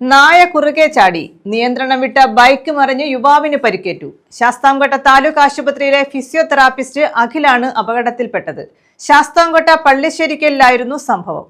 നായ കുറുകെ ചാടി. നിയന്ത്രണം വിട്ട ബൈക്ക് മറിഞ്ഞ് യുവാവിന് പരിക്കേറ്റു. ശാസ്താംകോട്ട താലൂക്ക് ആശുപത്രിയിലെ ഫിസിയോതെറാപ്പിസ്റ്റ് അഖിലാണ് അപകടത്തിൽപ്പെട്ടത്. ശാസ്താംകോട്ട പള്ളിശ്ശേരിക്കലിലായിരുന്നു സംഭവം.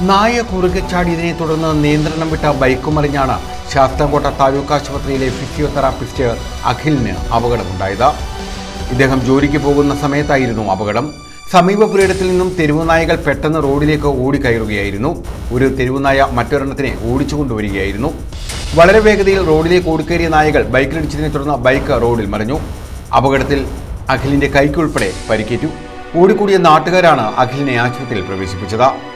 നായ കുറുകെ ചാടിയതിനെ തുടർന്ന് നിയന്ത്രണം വിട്ട ബൈക്ക് മറിഞ്ഞാണ് ശാസ്താംകോട്ട താലൂക്ക് ആശുപത്രിയിലെ ഫിസിയോതെറാപ്പിസ്റ്റ് അഖിലിന് അപകടമുണ്ടായത്. ഇദ്ദേഹം ജോലിക്ക് പോകുന്ന സമയത്തായിരുന്നു അപകടം. സമീപ പുരയിടത്തിൽ നിന്നും തെരുവുനായകൾ പെട്ടെന്ന് റോഡിലേക്ക് ഓടിക്കയറുകയായിരുന്നു. ഒരു തെരുവു നായ മറ്റൊരെണ്ണത്തിനെ ഓടിച്ചു കൊണ്ടുവരികയായിരുന്നു വളരെ വേഗതയിൽ റോഡിലേക്ക് ഓടിക്കേറിയ നായകൾ ബൈക്കിലിടിച്ചതിനെ തുടർന്ന് ബൈക്ക് റോഡിൽ മറിഞ്ഞു. അപകടത്തിൽ അഖിലിന്റെ കൈക്കുൾപ്പെടെ പരിക്കേറ്റു. ഓടിക്കൂടിയ നാട്ടുകാരാണ് അഖിലിനെ ആശുപത്രിയിൽ പ്രവേശിപ്പിച്ചത്.